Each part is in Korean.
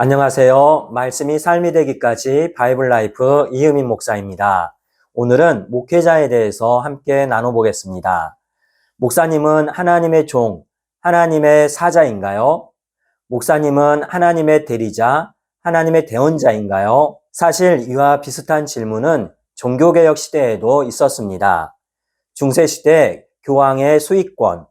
안녕하세요. 말씀이 삶이 되기까지 바이블 라이프 이은민 목사입니다. 오늘은 목회자에 대해서 함께 나눠보겠습니다. 목사님은 하나님의 종, 하나님의 사자인가요? 목사님은 하나님의 대리자, 하나님의 대언자인가요? 사실 이와 비슷한 질문은 종교개혁 시대에도 있었습니다. 중세시대 교황의 수익권,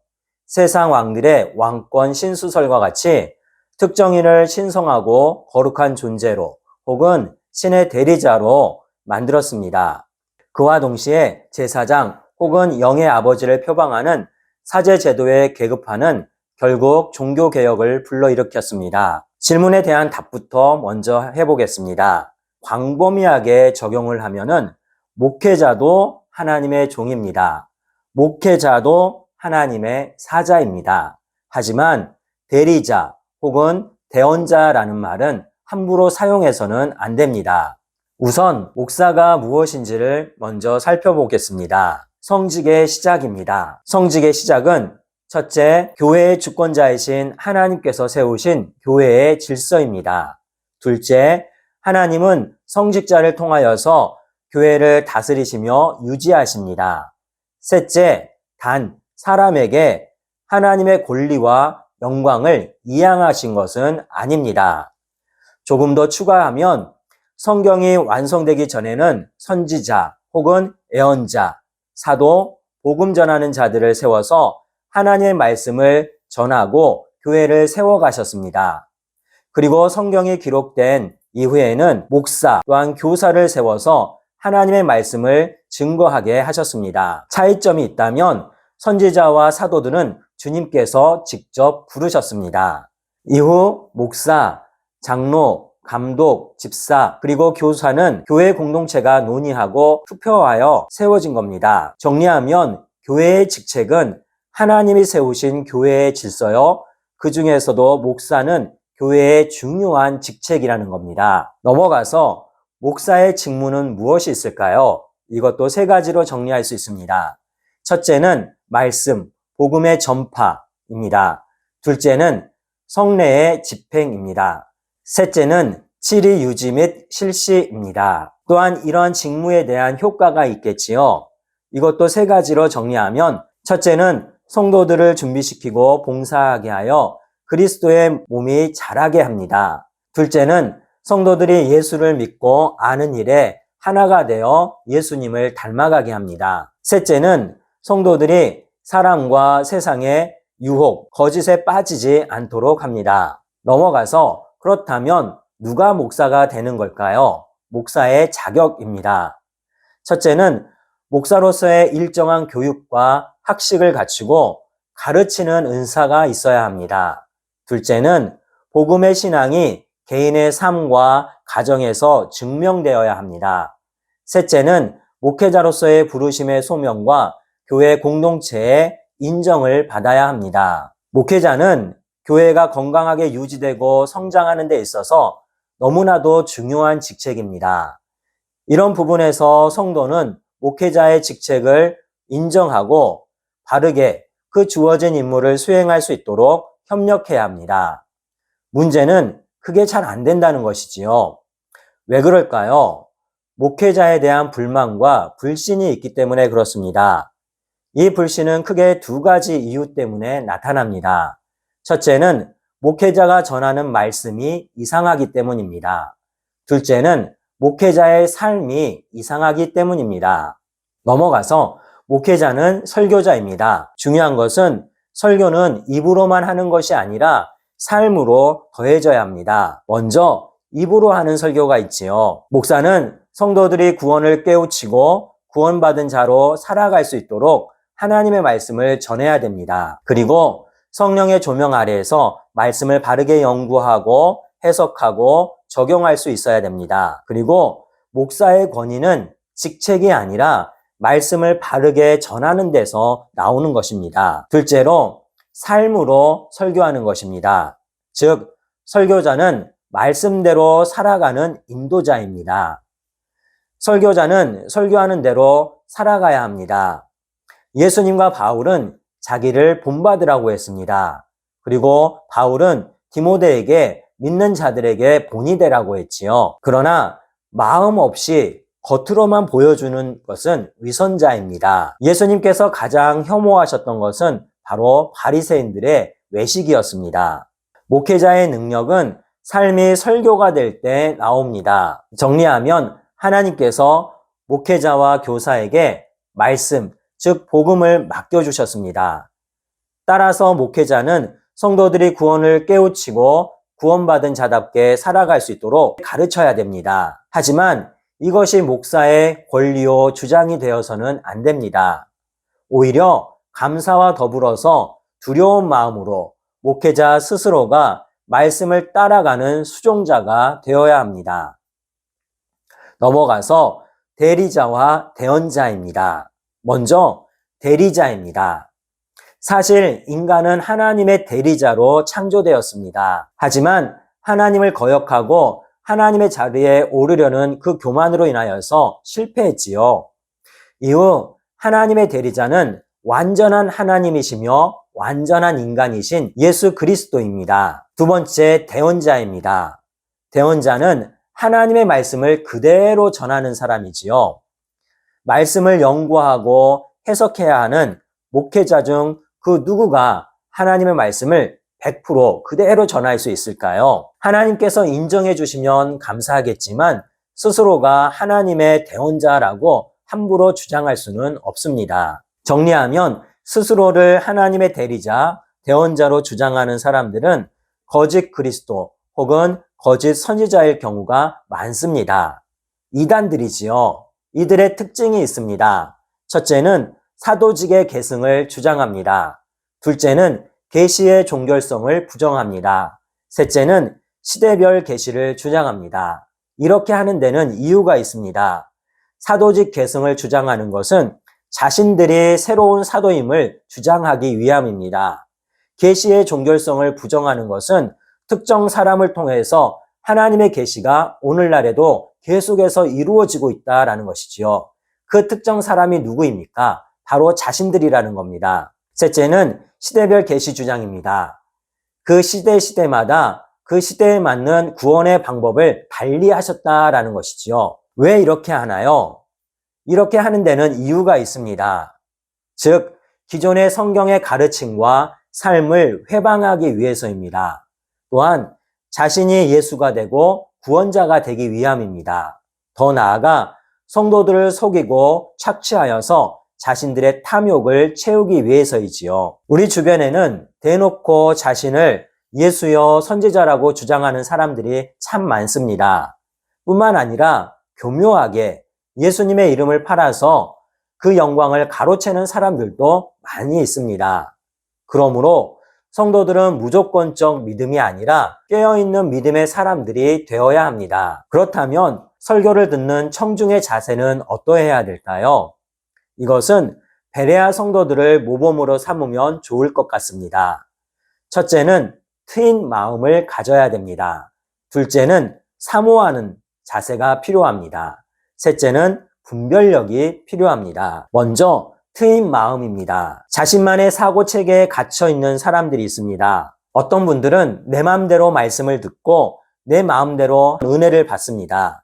세상 왕들의 왕권 신수설과 같이 특정인을 신성하고 거룩한 존재로 혹은 신의 대리자로 만들었습니다. 그와 동시에 제사장 혹은 영의 아버지를 표방하는 사제 제도의 계급화는 결국 종교 개혁을 불러일으켰습니다. 질문에 대한 답부터 먼저 해보겠습니다. 광범위하게 적용을 하면은 목회자도 하나님의 종입니다. 목회자도 하나님의 사자입니다. 하지만 대리자 혹은 대언자라는 말은 함부로 사용해서는 안 됩니다. 우선 목사가 무엇인지를 먼저 살펴보겠습니다. 성직의 시작입니다. 성직의 시작은 첫째, 교회의 주권자이신 하나님께서 세우신 교회의 질서입니다. 둘째, 하나님은 성직자를 통하여서 교회를 다스리시며 유지하십니다. 셋째, 단 사람에게 하나님의 권리와 영광을 이양하신 것은 아닙니다. 조금 더 추가하면 성경이 완성되기 전에는 선지자 혹은 애언자, 사도, 복음 전하는 자들을 세워서 하나님의 말씀을 전하고 교회를 세워가셨습니다. 그리고 성경이 기록된 이후에는 목사 또한 교사를 세워서 하나님의 말씀을 증거하게 하셨습니다. 차이점이 있다면 선지자와 사도들은 주님께서 직접 부르셨습니다. 이후 목사, 장로, 감독, 집사, 그리고 교사는 교회 공동체가 논의하고 투표하여 세워진 겁니다. 정리하면 교회의 직책은 하나님이 세우신 교회의 질서요. 그 중에서도 목사는 교회의 중요한 직책이라는 겁니다. 넘어가서 목사의 직무는 무엇이 있을까요? 이것도 세 가지로 정리할 수 있습니다. 첫째는 말씀, 복음의 전파입니다. 둘째는 성례의 집행입니다. 셋째는 치리 유지 및 실시입니다. 또한 이러한 직무에 대한 효과가 있겠지요. 이것도 세 가지로 정리하면 첫째는 성도들을 준비시키고 봉사하게 하여 그리스도의 몸이 자라게 합니다. 둘째는 성도들이 예수를 믿고 아는 일에 하나가 되어 예수님을 닮아가게 합니다. 셋째는 성도들이 사람과 세상의 유혹, 거짓에 빠지지 않도록 합니다. 넘어가서 그렇다면 누가 목사가 되는 걸까요? 목사의 자격입니다. 첫째는 목사로서의 일정한 교육과 학식을 갖추고 가르치는 은사가 있어야 합니다. 둘째는 복음의 신앙이 개인의 삶과 가정에서 증명되어야 합니다. 셋째는 목회자로서의 부르심의 소명과 교회 공동체의 인정을 받아야 합니다. 목회자는 교회가 건강하게 유지되고 성장하는 데 있어서 너무나도 중요한 직책입니다. 이런 부분에서 성도는 목회자의 직책을 인정하고 바르게 그 주어진 임무를 수행할 수 있도록 협력해야 합니다. 문제는 그게 잘 안 된다는 것이지요. 왜 그럴까요? 목회자에 대한 불만과 불신이 있기 때문에 그렇습니다. 이 불신은 크게 두 가지 이유 때문에 나타납니다. 첫째는 목회자가 전하는 말씀이 이상하기 때문입니다. 둘째는 목회자의 삶이 이상하기 때문입니다. 넘어가서 목회자는 설교자입니다. 중요한 것은 설교는 입으로만 하는 것이 아니라 삶으로 더해져야 합니다. 먼저 입으로 하는 설교가 있지요. 목사는 성도들이 구원을 깨우치고 구원받은 자로 살아갈 수 있도록 하나님의 말씀을 전해야 됩니다. 그리고 성령의 조명 아래에서 말씀을 바르게 연구하고 해석하고 적용할 수 있어야 됩니다. 그리고 목사의 권위는 직책이 아니라 말씀을 바르게 전하는 데서 나오는 것입니다. 둘째로 삶으로 설교하는 것입니다. 즉, 설교자는 말씀대로 살아가는 인도자입니다. 설교자는 설교하는 대로 살아가야 합니다. 예수님과 바울은 자기를 본받으라고 했습니다. 그리고 바울은 디모데에게 믿는 자들에게 본이 되라고 했지요. 그러나 마음 없이 겉으로만 보여주는 것은 위선자입니다. 예수님께서 가장 혐오하셨던 것은 바로 바리새인들의 외식이었습니다. 목회자의 능력은 삶이 설교가 될 때 나옵니다. 정리하면 하나님께서 목회자와 교사에게 말씀, 즉 복음을 맡겨주셨습니다. 따라서 목회자는 성도들이 구원을 깨우치고 구원받은 자답게 살아갈 수 있도록 가르쳐야 됩니다. 하지만 이것이 목사의 권리요 주장이 되어서는 안 됩니다. 오히려 감사와 더불어서 두려운 마음으로 목회자 스스로가 말씀을 따라가는 수종자가 되어야 합니다. 넘어가서 대리자와 대언자입니다. 먼저 대리자입니다. 사실 인간은 하나님의 대리자로 창조되었습니다. 하지만 하나님을 거역하고 하나님의 자리에 오르려는 그 교만으로 인하여서 실패했지요. 이후 하나님의 대리자는 완전한 하나님이시며 완전한 인간이신 예수 그리스도입니다. 두 번째 대언자입니다. 대언자는 하나님의 말씀을 그대로 전하는 사람이지요. 말씀을 연구하고 해석해야 하는 목회자 중 그 누구가 하나님의 말씀을 100% 그대로 전할 수 있을까요? 하나님께서 인정해 주시면 감사하겠지만 스스로가 하나님의 대언자라고 함부로 주장할 수는 없습니다. 정리하면 스스로를 하나님의 대리자, 대언자로 주장하는 사람들은 거짓 그리스도 혹은 거짓 선지자일 경우가 많습니다. 이단들이지요. 이들의 특징이 있습니다. 첫째는 사도직의 계승을 주장합니다. 둘째는 계시의 종결성을 부정합니다. 셋째는 시대별 계시를 주장합니다. 이렇게 하는 데는 이유가 있습니다. 사도직 계승을 주장하는 것은 자신들이 새로운 사도임을 주장하기 위함입니다. 계시의 종결성을 부정하는 것은 특정 사람을 통해서 하나님의 계시가 오늘날에도 계속해서 이루어지고 있다라는 것이지요. 그 특정 사람이 누구입니까? 바로 자신들이라는 겁니다. 셋째는 시대별 계시 주장입니다. 그 시대 시대마다 그 시대에 맞는 구원의 방법을 달리 하셨다라는 것이지요. 왜 이렇게 하나요? 이렇게 하는 데는 이유가 있습니다. 즉, 기존의 성경의 가르침과 삶을 회방하기 위해서입니다. 또한 자신이 예수가 되고 구원자가 되기 위함입니다. 더 나아가 성도들을 속이고 착취하여서 자신들의 탐욕을 채우기 위해서이지요. 우리 주변에는 대놓고 자신을 예수여 선지자라고 주장하는 사람들이 참 많습니다. 뿐만 아니라 교묘하게 예수님의 이름을 팔아서 그 영광을 가로채는 사람들도 많이 있습니다. 그러므로 성도들은 무조건적 믿음이 아니라 깨어있는 믿음의 사람들이 되어야 합니다. 그렇다면 설교를 듣는 청중의 자세는 어떠해야 될까요? 이것은 베레아 성도들을 모범으로 삼으면 좋을 것 같습니다. 첫째는 트인 마음을 가져야 됩니다. 둘째는 사모하는 자세가 필요합니다. 셋째는 분별력이 필요합니다. 먼저 트인 마음입니다. 자신만의 사고 체계에 갇혀 있는 사람들이 있습니다. 어떤 분들은 내 마음대로 말씀을 듣고 내 마음대로 은혜를 받습니다.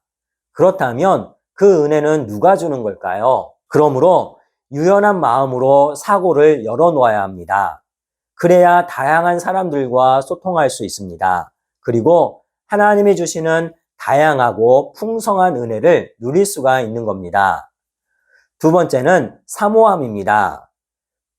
그렇다면 그 은혜는 누가 주는 걸까요? 그러므로 유연한 마음으로 사고를 열어놓아야 합니다. 그래야 다양한 사람들과 소통할 수 있습니다. 그리고 하나님이 주시는 다양하고 풍성한 은혜를 누릴 수가 있는 겁니다. 두 번째는 사모함입니다.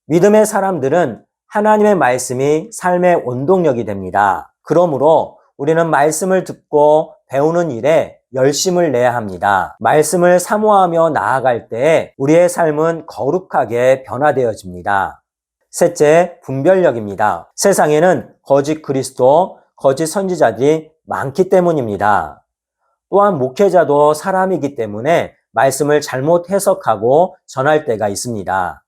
믿음의 사람들은 하나님의 말씀이 삶의 원동력이 됩니다. 그러므로 우리는 말씀을 듣고 배우는 일에 열심을 내야 합니다. 말씀을 사모하며 나아갈 때 우리의 삶은 거룩하게 변화되어집니다. 셋째, 분별력입니다. 세상에는 거짓 그리스도, 거짓 선지자들이 많기 때문입니다. 또한 목회자도 사람이기 때문에 말씀을 잘못 해석하고 전할 때가 있습니다.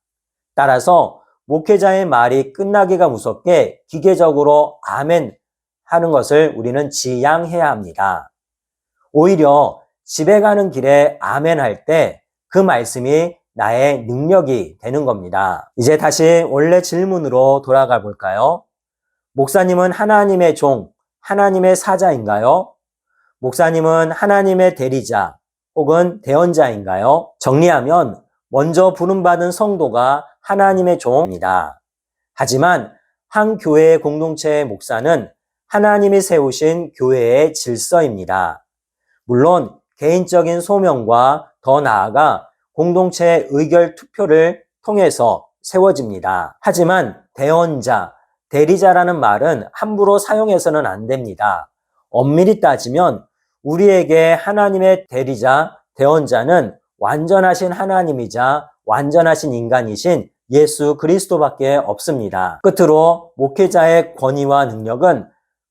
따라서 목회자의 말이 끝나기가 무섭게 기계적으로 아멘 하는 것을 우리는 지양해야 합니다. 오히려 집에 가는 길에 아멘 할 때 그 말씀이 나의 능력이 되는 겁니다. 이제 다시 원래 질문으로 돌아가 볼까요? 목사님은 하나님의 종, 하나님의 사자인가요? 목사님은 하나님의 대리자 혹은 대언자인가요? 정리하면 먼저 부름받은 성도가 하나님의 종입니다. 하지만 한 교회의 공동체의 목사는 하나님이 세우신 교회의 질서입니다. 물론 개인적인 소명과 더 나아가 공동체의 의결 투표를 통해서 세워집니다. 하지만 대언자, 대리자라는 말은 함부로 사용해서는 안 됩니다. 엄밀히 따지면 우리에게 하나님의 대리자, 대언자는 완전하신 하나님이자 완전하신 인간이신 예수 그리스도밖에 없습니다. 끝으로 목회자의 권위와 능력은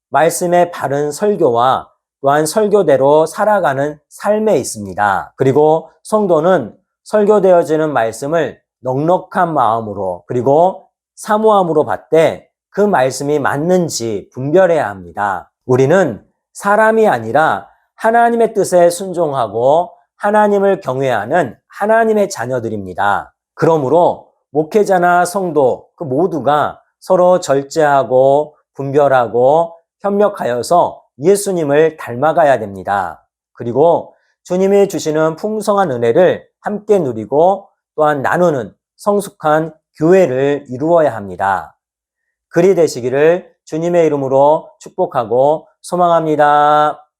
말씀의 바른 설교와 또한 설교대로 살아가는 삶에 있습니다. 그리고 성도는 설교되어지는 말씀을 넉넉한 마음으로 그리고 사모함으로 받되 그 말씀이 맞는지 분별해야 합니다. 우리는 사람이 아니라 하나님의 뜻에 순종하고 하나님을 경외하는 하나님의 자녀들입니다. 그러므로 목회자나 성도 그 모두가 서로 절제하고 분별하고 협력하여서 예수님을 닮아가야 됩니다. 그리고 주님이 주시는 풍성한 은혜를 함께 누리고 또한 나누는 성숙한 교회를 이루어야 합니다. 그리 되시기를 주님의 이름으로 축복하고 소망합니다.